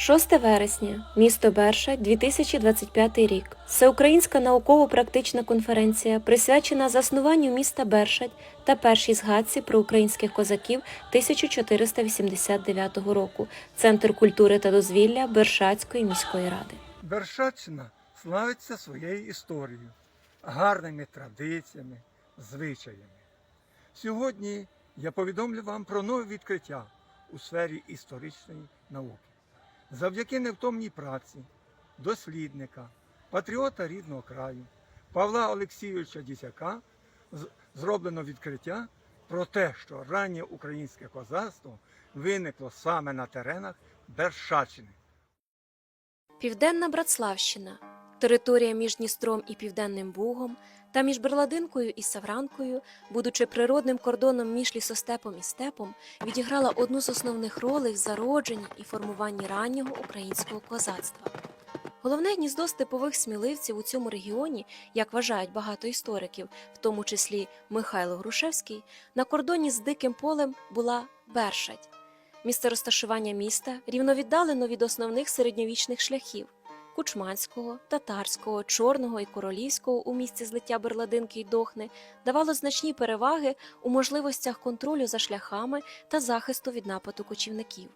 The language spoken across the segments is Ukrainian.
6 вересня, місто Берша, 2025 рік. Всеукраїнська науково-практична конференція присвячена заснуванню міста Бершадь та першій згадці про українських козаків 1489 року. Центр культури та дозвілля Бершацької міської ради. Бершаччина славиться своєю історією, гарними традиціями, звичаями. Сьогодні я повідомлю вам про нове відкриття у сфері історичної науки. Завдяки невтомній праці, дослідника, патріота рідного краю Павла Олексійовича Дісяка зроблено відкриття про те, що раннє українське козацтво виникло саме на теренах Бершаччини. Південна Братславщина територія між Дністром і Південним Бугом та між Берладинкою і Савранкою, будучи природним кордоном між лісостепом і степом, відіграла одну з основних ролей в зародженні і формуванні раннього українського козацтва. Головне гніздо степових сміливців у цьому регіоні, як вважають багато істориків, в тому числі Михайло Грушевський, на кордоні з Диким полем була Бершадь. Місце розташування міста рівновіддалено від основних середньовічних шляхів Кучманського, татарського, чорного і королівського у місці злиття Берладинки й Дохни давало значні переваги у можливостях контролю за шляхами та захисту від нападу кочівників.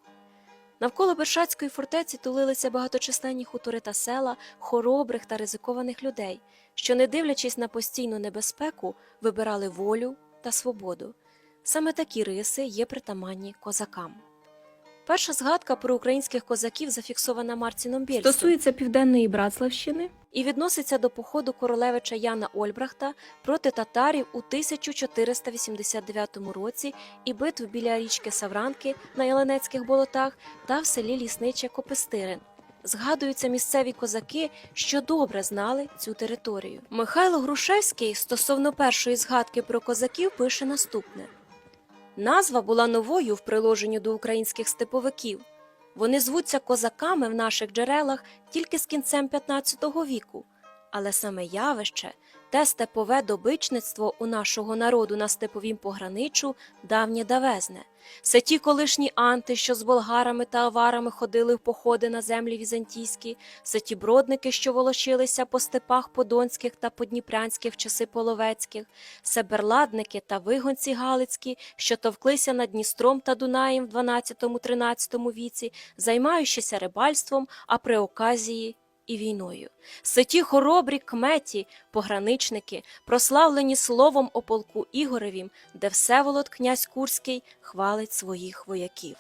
Навколо Бершацької фортеці тулилися багаточисленні хутори та села, хоробрих та ризикованих людей, що, не дивлячись на постійну небезпеку, вибирали волю та свободу. Саме такі риси є притаманні козакам. Перша згадка про українських козаків зафіксована Марціном Бєльцем Стосується південної Братславщини. і відноситься до походу королевича Яна Ольбрахта проти татарів у 1489 році і битв біля річки Савранки на Яленецьких болотах та в селі Лісниче Копистирин. Згадуються місцеві козаки, що добре знали цю територію. Михайло Грушевський стосовно першої згадки про козаків пише наступне: назва була новою в приложенні до українських степовиків. Вони звуться козаками в наших джерелах тільки з кінцем 15 віку, але саме явище, те степове добичництво у нашого народу на степовім пограничу давнє давезне. Це ті колишні анти, що з болгарами та аварами ходили в походи на землі візантійські, це ті бродники, що волочилися по степах подонських та подніпрянських в часи половецьких, це берладники та вигонці галицькі, що товклися над Дністром та Дунаєм в 12-13 віці, займаючися рибальством, а при оказії і війною. Це ті хоробрі кметі, пограничники, прославлені словом о полку Ігоревім, де Всеволод князь Курський хвалить своїх вояків.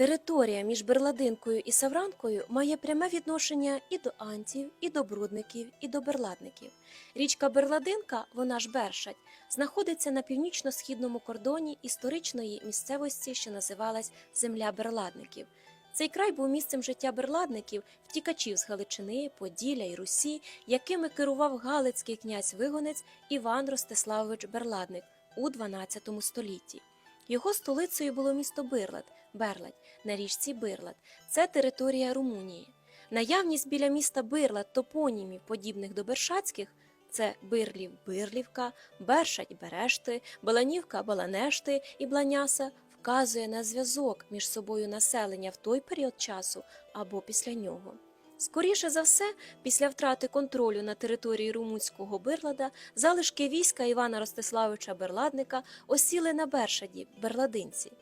Територія між Берладинкою і Савранкою має пряме відношення і до антів, і до брудників, і до берладників. Річка Берладинка, вона ж Бершадь, знаходиться на північно-східному кордоні історичної місцевості, що називалась Земля Берладників. Цей край був місцем життя берладників, втікачів з Галичини, Поділля і Русі, якими керував галицький князь Вигонець Іван Ростиславович Берладник у XII столітті. Його столицею було місто Бирлад, Берлад на річці Бирлад. Це територія Румунії. Наявність біля міста Бирлад топонімів, подібних до Бершацьких, це Бирлів, Бирлівка, Бершать, Берешти, Баланівка, Баланешти і Бланяса вказує на зв'язок між собою населення в той період часу або після нього. Скоріше за все, після втрати контролю на території румунського Бирлада залишки війська Івана Ростиславича Берладника осіли на Бершаді, Берладинці.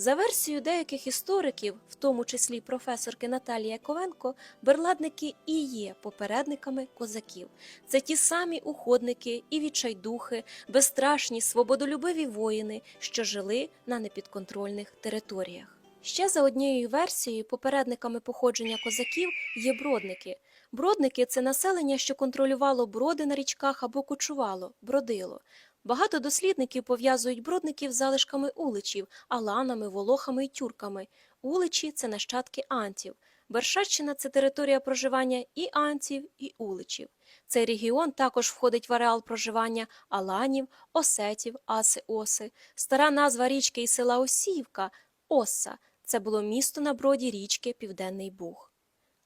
За версією деяких істориків, в тому числі професорки Наталії Яковенко, берладники і є попередниками козаків. Це ті самі уходники і відчайдухи, безстрашні, свободолюбиві воїни, що жили на непідконтрольних територіях. Ще за однією версією, попередниками походження козаків є бродники. Бродники це населення, що контролювало броди на річках або кочувало, бродило. Багато дослідників пов'язують бродників з залишками уличів, аланами, волохами і тюрками. Уличі це нащадки антів. Бершаччина це територія проживання і антів, і уличів. Цей регіон також входить в ареал проживання аланів, осетів, аси, оси. Стара назва річки і села Осіївка Осса. Це було місто на броді річки Південний Буг.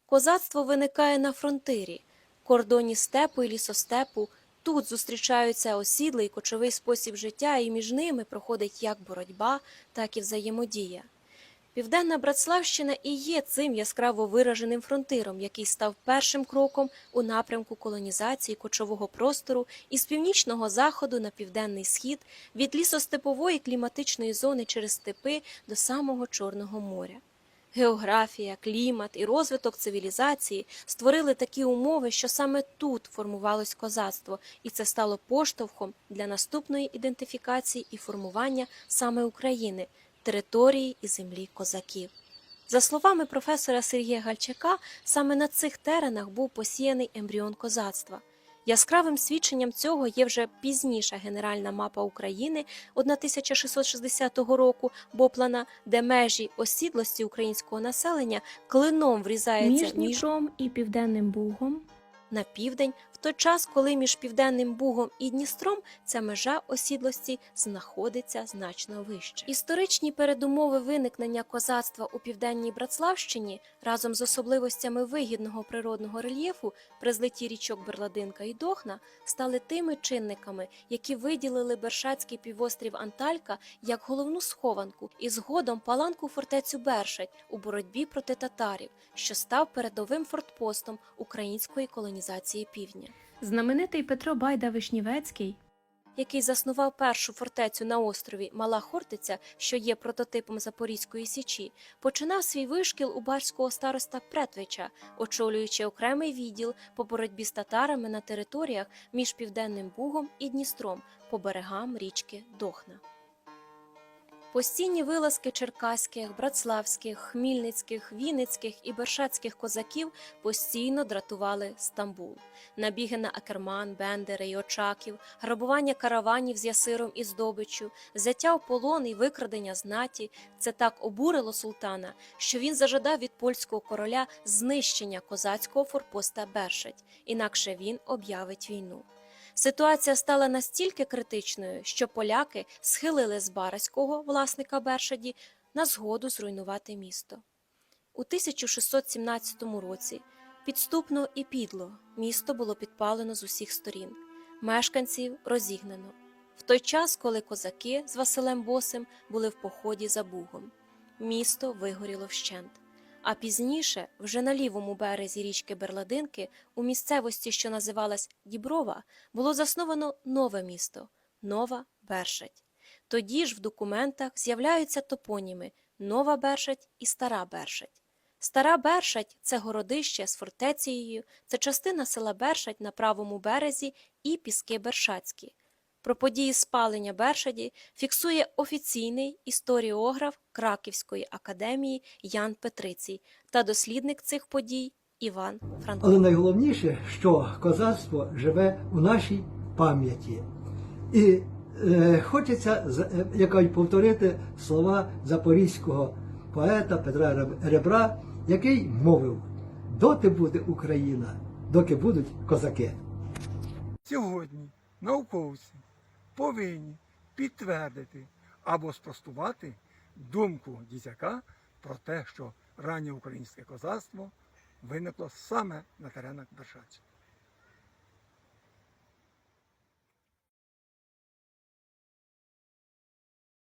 Козацтво виникає на фронтирі, кордоні степу і лісостепу. Тут зустрічаються осідлий кочовий спосіб життя, і між ними проходить як боротьба, так і взаємодія. Південна Братславщина і є цим яскраво вираженим фронтиром, який став першим кроком у напрямку колонізації кочового простору із північного заходу на південний схід, від лісостепової кліматичної зони через степи до самого Чорного моря. Географія, клімат і розвиток цивілізації створили такі умови, що саме тут формувалось козацтво, і це стало поштовхом для наступної ідентифікації і формування саме України, території і землі козаків. За словами професора Сергія Гальчака, саме на цих теренах був посіяний ембріон козацтва. Яскравим свідченням цього є вже пізніша генеральна мапа України 1660 року Боплана, де межі осідлості українського населення клином врізаються Між Дніпром і Південним Бугом. на південь, той час, коли між Південним Бугом і Дністром ця межа осідлості знаходиться значно вище. Історичні передумови виникнення козацтва у південній Братславщині разом з особливостями вигідного природного рельєфу при злитті річок Берладинка і Дохна стали тими чинниками, які виділили Бершацький півострів Анталька як головну схованку і згодом паланку фортецю Бершать у боротьбі проти татарів, що став передовим фортпостом української колонізації півдня. Знаменитий Петро Байда Вишнівецький який заснував першу фортецю на острові Мала Хортиця, що є прототипом Запорізької січі, починав свій вишкіл у барського староста Претвича, очолюючи окремий відділ по боротьбі з татарами на територіях між Південним Бугом і Дністром по берегам річки Дохна. Постійні вилазки черкаських, братславських, хмільницьких, вінницьких і бершацьких козаків постійно дратували Стамбул. Набіги на Акерман, Бендери й Очаків, грабування караванів з ясиром і здобиччю, взяття в полон і викрадення знаті це так обурило султана, що він зажадав від польського короля знищення козацького форпоста Бершать, інакше він об'явить війну. Ситуація стала настільки критичною, що поляки схилили з Бараського, власника Бершаді, на згоду зруйнувати місто. У 1617 році підступно і підло місто було підпалено з усіх сторін, мешканців розігнано. В той час, коли козаки з Василем Босим були в поході за Бугом, місто вигоріло вщент. А пізніше, вже на лівому березі річки Берладинки, у місцевості, що називалась Діброва, було засновано нове місто Нова Бершать. Тоді ж в документах з'являються топоніми Нова Бершать і Стара Бершать. Стара Бершать це городище з фортецією, це частина села Бершать на правому березі і Піски Бершацькі. Про події спалення Бершаді фіксує офіційний історіограф Краківської академії Ян Петрицій та дослідник цих подій Іван Франко. Але найголовніше, що козацтво живе у нашій пам'яті. І е, хочеться з- е, якось повторити слова запорізького поета Петра Реб- Ребра, який мовив: доти буде Україна, доки будуть козаки. Сьогодні науковці повинні підтвердити або спростувати думку дідяка про те, що раннє українське козацтво виникло саме на теренах Бершачі.